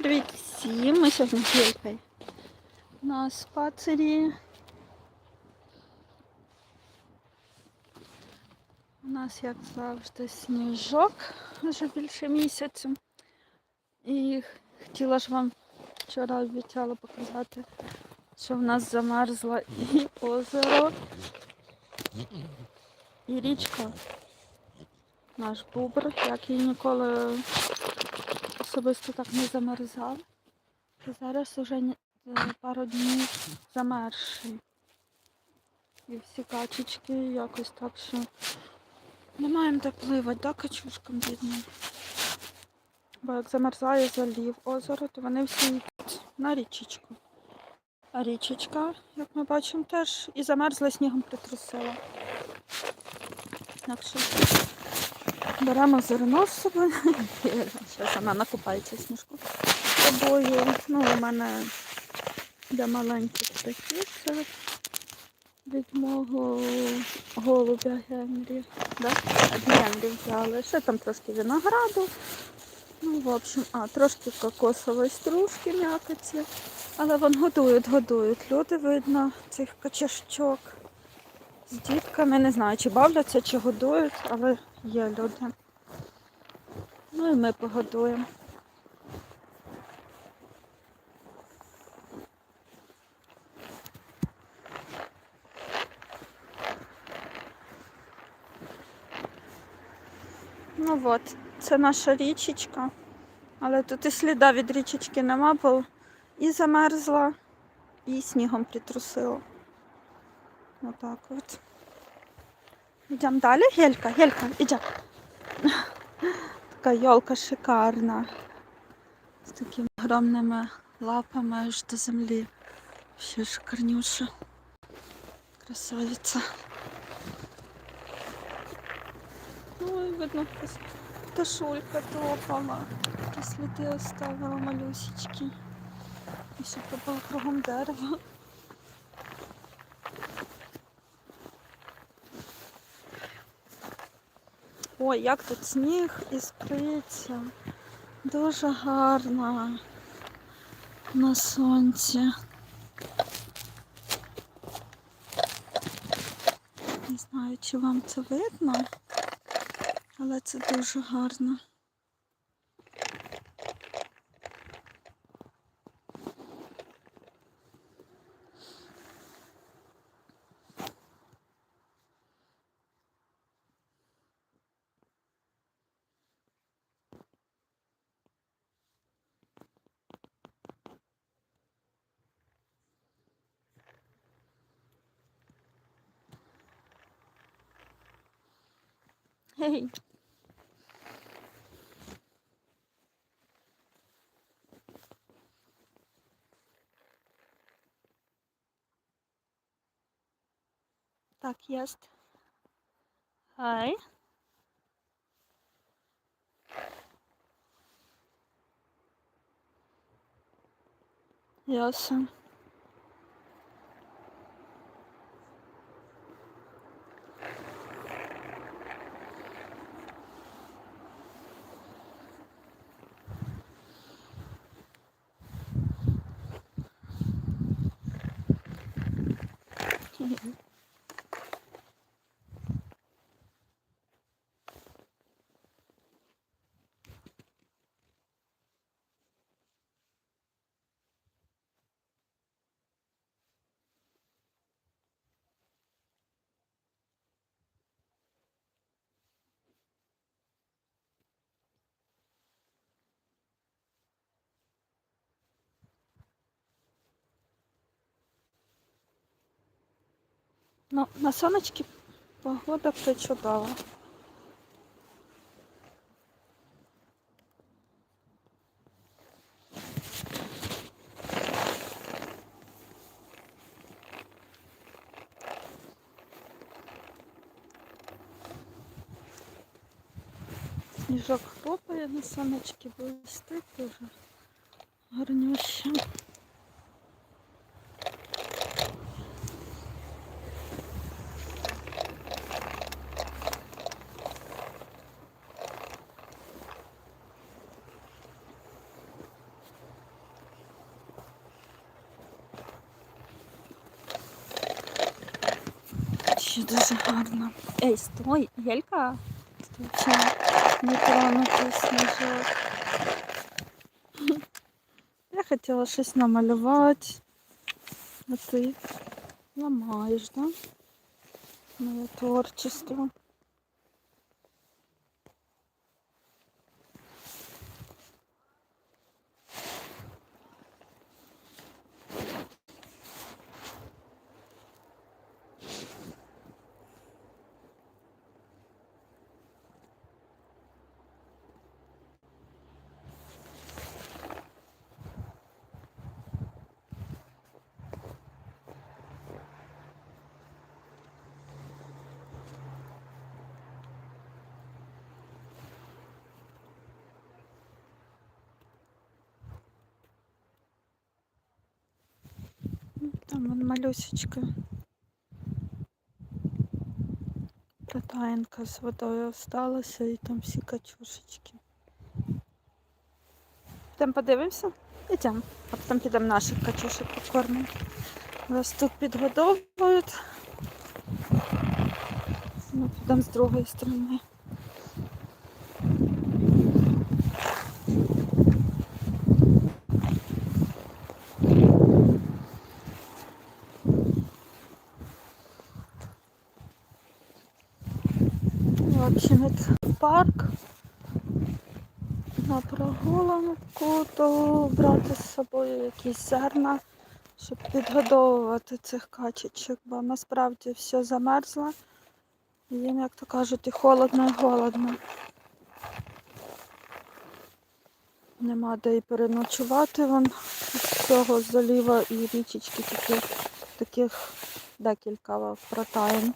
Привіт всім! Ми сьогодні з Єлькою на спацері. У нас, як завжди, сніжок вже більше місяця. І хотіла ж вам вчора обіцяла показати, що в нас замерзла і озеро, і річка. Наш бубр, як її ніколи особисто так не замерзав. Зараз вже е, пару днів замерзший. І всі качечки якось так, що не маємо де пливати, да, качушкам бідним. Бо як замерзає залів озеро, то вони всі йдуть на річечку. А річечка, як ми бачимо, теж і замерзла снігом притрусила. Так що беремо зерно з собою. Зараз вона накопається сніжку. З собою. Ну, у мене для маленьких від мого голубя Генрі. Да? Генрі взяли. Ще там трошки винограду. Ну, в общем, а, трошки кокосової стружки м'якоті. Але вон годують, годують. Люди видно цих качашчок з дітками. Не знаю, чи бавляться, чи годують, але є люди. Ну і ми погодуємо. Ну от, це наша річечка. Але тут і сліда від річечки нема, бо і замерзла, і снігом притрусило. Отак от. Йдемо далі. Гелька, Гелька, йдемо. Така йолка шикарна. З такими огромними лапами аж до землі. Ще шикарнюша. Красавиця. Ой, видно, пташулька топала. Такі сліди оставила малюсечки. І ще топала кругом дерева. Ой, як тут сніг іскриться. Дуже гарно на сонці. Не знаю, чи вам це видно, але це дуже гарно. Tak jest. Hej. isso Iya. Ну, на сонечки погода причудова. Сніжок хлопає на сонечки, блистить дуже гарнюще. Дуже дуже гарно. Ей, стой, Гелька. Стой, не тронутий сніжок. Я хотіла щось намалювати. А ти ламаєш, да? Моє творчество. Там вон малюсечка. Протаєнка з водою осталася і там всі качушечки. Підемо подивимося? Йдемо. А потім підемо наших качушек покормимо. Нас тут підгодовують. Ми підемо з другої сторони. В парк на прогулянку, то брати з собою якісь зерна, щоб підгодовувати цих качечок, бо насправді все замерзло. І їм, як то кажуть, і холодно, і голодно. Нема де і переночувати вон з цього заліва і річечки тільки таких декілька протаєм.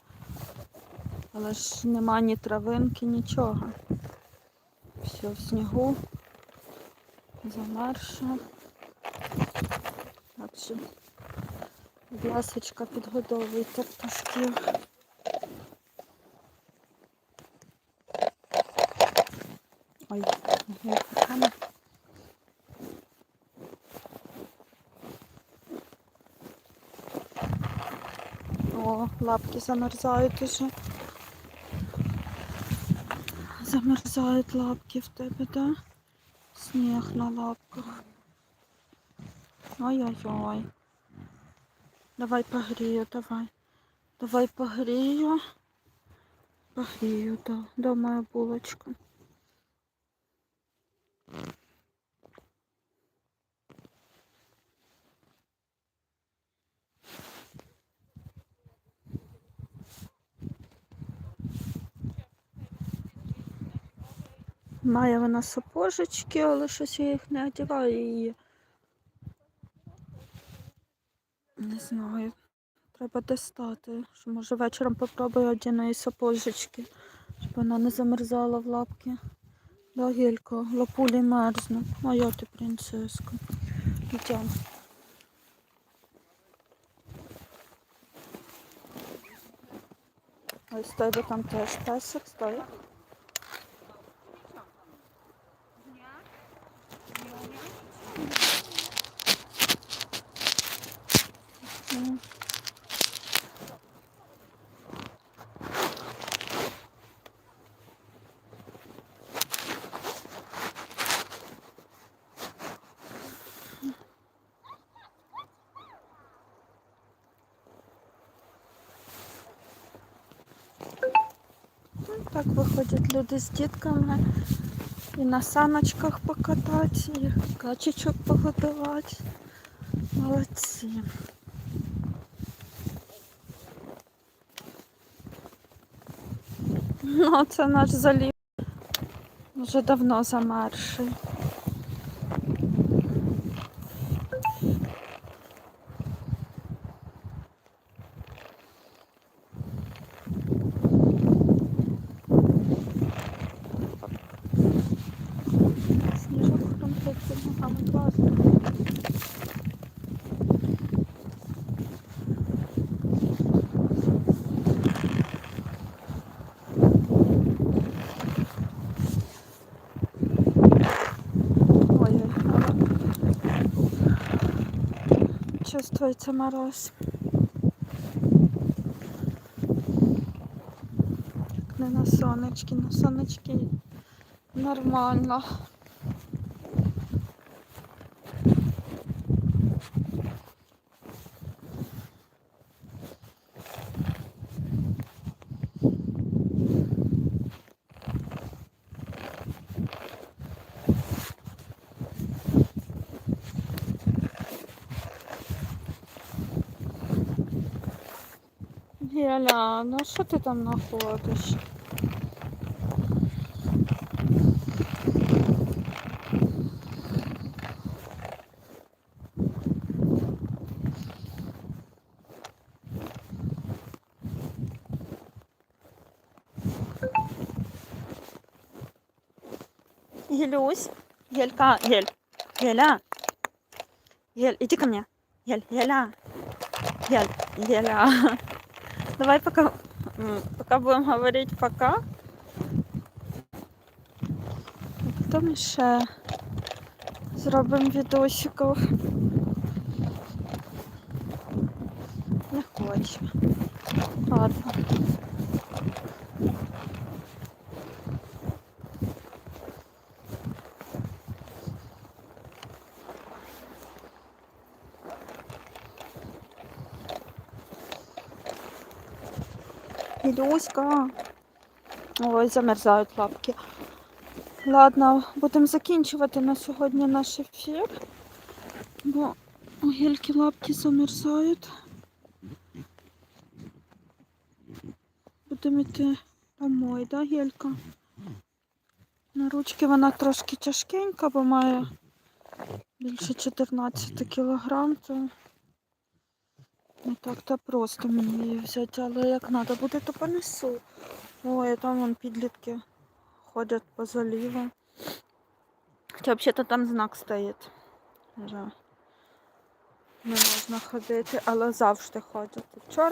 Але ж нема ні травинки, нічого. Все в снігу. Замерше. Так що, будь ласочка, підгодовуйте пташків. Ой, гірка. О, лапки замерзають уже. Замерзають лапки в тебе, да? Сніг на лапках. Ой-ой-ой. Давай погрію, давай. Давай погрію. Погрію, да. Да, моя булочка. Має вона сапожечки, але щось я їх не одягаю її. Не знаю. Треба достати. Що може вечором попробую одягну сапожечки, щоб вона не замерзала в лапки. Да, Гелько, лапулі мерзнуть. Моя ти принцеска. Йдемо. Ось би там теж песик стоїть. Так виходять люди з дітками і на саночках покатати, і качечок погодувати. Молодці. Ну, це наш залів. Вже давно замерший. чувствуется мороз. Не на сонечки, на сонечки нормально. Геля, ну що ти там знаходиш? Гелюсь, Гелька, Гель, Геля, Гель, иди ко мне. Гель, Геля, Гель, Геля. Давай пока, м, пока будем говорить пока. А Потім ще зробимо відосиків. Не хочу. Ладно. Ілюська. Ой, замерзають лапки. Ладно, будемо закінчувати на сьогодні наш ефір. Бо гельки лапки замерзають. Будемо йти домой, да, гелька? На ручки вона трошки тяжкенька, бо має більше 14 кілограм, то не так-то просто мені її взяти, але як треба буде, то понесу. Ой, там вон підлітки ходять по заливу. Хоча взагалі там знак стоїть. Не можна ходити, але завжди ходять. Вчора